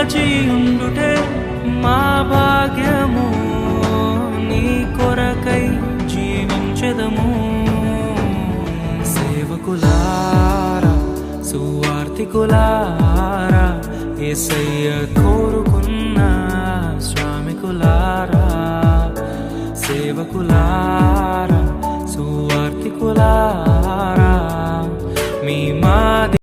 నిలచియుండుటే మా భాగ్యము నీ కొరకై జీవించదము. సేవకులారా సువార్తికులారా ఏసయ్య కోరుకున్న స్వామికులారా. సేవకులారా సువార్తికులారా